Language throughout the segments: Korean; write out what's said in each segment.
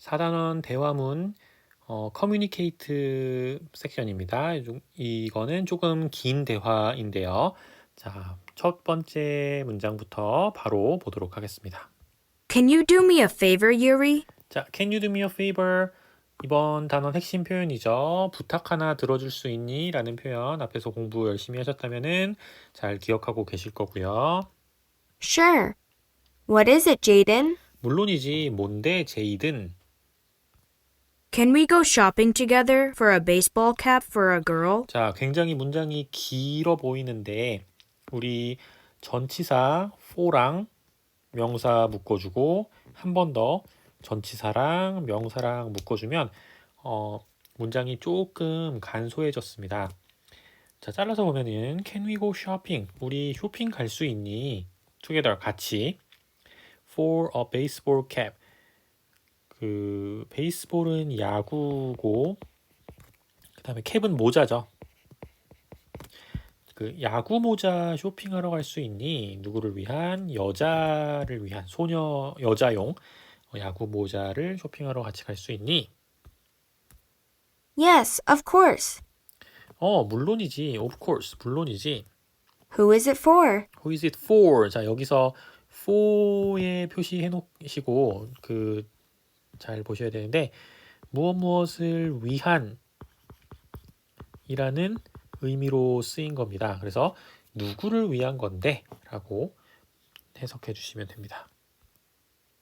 4단원 대화문 어, 커뮤니케이트 섹션입니다. 좀- 이거는 조금 긴 대화인데요. 자, 첫 번째 문장부터 바로 보도록 하겠습니다. Can you do me a favor, Yuri? 자, can you do me a favor? 이번 단원 핵심 표현이죠. 부탁 하나 들어줄 수 있니? 라는 표현 앞에서 공부 열심히 하셨다면은 잘 기억하고 계실 거고요. Sure. What is it, Jaden? 물론이지, 뭔데, 제이든. Can we go shopping together for a baseball cap for a girl? 자, 굉장히 문장이 길어 보이는데 우리 전치사 for랑 명사 묶어주고 한 번 더 전치사랑 명사랑 묶어주면 어, 문장이 조금 간소해졌습니다. 자, 잘라서 보면은 Can we go shopping? 우리 쇼핑 갈 수 있니? Together 같이 for a baseball cap. 그 베이스볼은 야구고 그다음에 캡은 모자죠. 그 야구 모자 쇼핑하러 갈 수 있니? 누구를 위한 여자를 위한 소녀 여자용 어, 야구 모자를 쇼핑하러 같이 갈 수 있니? Yes, of course. 어, 물론이지. Of course. 물론이지. Who is it for? Who is it for? 자, 여기서 for에 표시해 놓으시고 그 잘 보셔야 되는데 무엇 무엇을 위한 이라는 의미로 쓰인 겁니다. 그래서 누구를 위한 건데 라고 해석해 주시면 됩니다.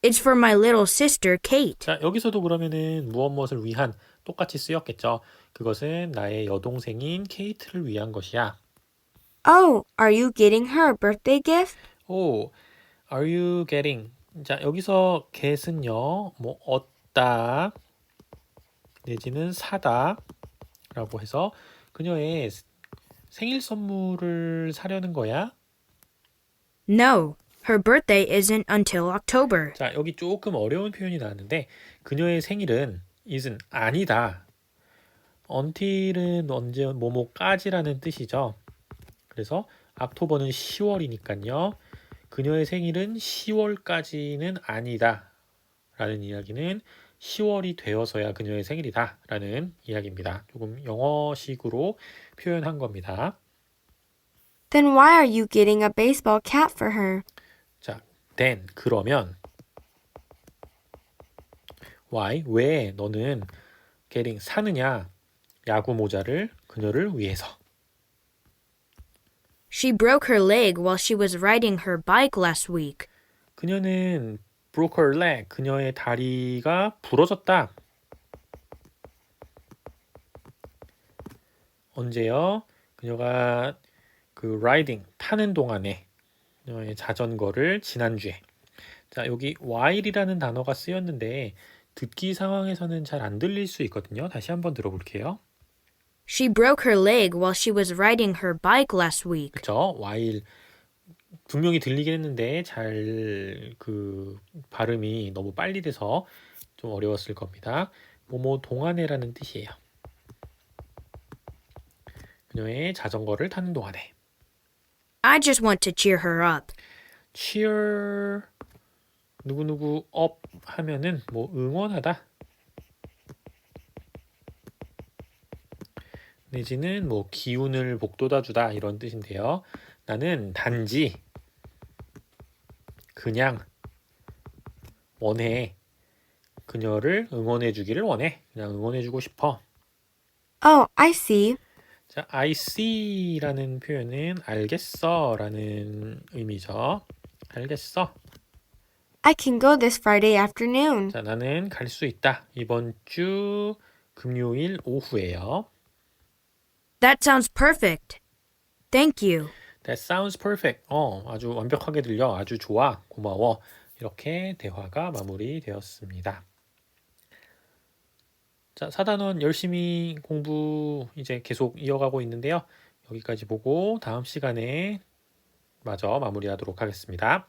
It's for my little sister, Kate. 자, 여기서도 그러면은 무엇 무엇을 위한 똑같이 쓰였겠죠. 그것은 나의 여동생인 케이트를 위한 것이야. Oh, are you getting her birthday gift? 오, are you getting? 자, 여기서 get은요, 뭐, 얻다, 내지는 사다, 라고 해서 그녀의 생일 선물을 사려는 거야. No, her birthday isn't until October. 자, 여기 조금 어려운 표현이 나왔는데, 그녀의 생일은 isn't 아니다. until은 언제, 뭐뭐까지라는 뜻이죠. 그래서 옥토버는 10월이니까요. 그녀의 생일은 10월까지는 아니다. 라는 이야기는 10월이 되어서야 그녀의 생일이다. 라는 이야기입니다. 조금 영어식으로 표현한 겁니다. Then why are you getting a baseball cap for her? 자, then 그러면 why 왜 너는 getting 사느냐 야구 모자를 그녀를 위해서 She broke her leg while she was riding her bike last week. 그녀는 broke her leg 그녀의 다리가 부러졌다. 언제요? 그녀가 그 riding 타는 동안에 그녀의 자전거를 지난주에 자 여기 while이라는 단어가 쓰였는데 듣기 상황에서는 잘 안 들릴 수 있거든요. 다시 한번 들어볼게요. She broke her leg while she was riding her bike last week. 그쵸? while 분명히 들리긴 했는데 잘 그 발음이 너무 빨리 돼서 좀 어려웠을 겁니다. 뭐뭐 동안에라는 뜻이에요. 그녀의 자전거를 타는 동안에 I just want to cheer her up. cheer 누구누구 up 하면은 뭐 응원하다 내지는 뭐 기운을 복돋아 주다 이런 뜻인데요. 나는 단지 그냥 원해 그녀를 응원해 주기를 원해 그냥 응원해 주고 싶어. Oh, I see. 자, I see라는 표현은 알겠어라는 의미죠. 알겠어. I can go this Friday afternoon. 자, 나는 갈 수 있다. 이번 주 금요일 오후에요. That sounds perfect. Thank you. That sounds perfect. 어, 아주 완벽하게 들려. 아주 좋아. 고마워. 이렇게 대화가 마무리되었습니다. 자, 사단원 열심히 공부 이제 계속 이어가고 있는데요. 여기까지 보고 다음 시간에 마저 마무리하도록 하겠습니다.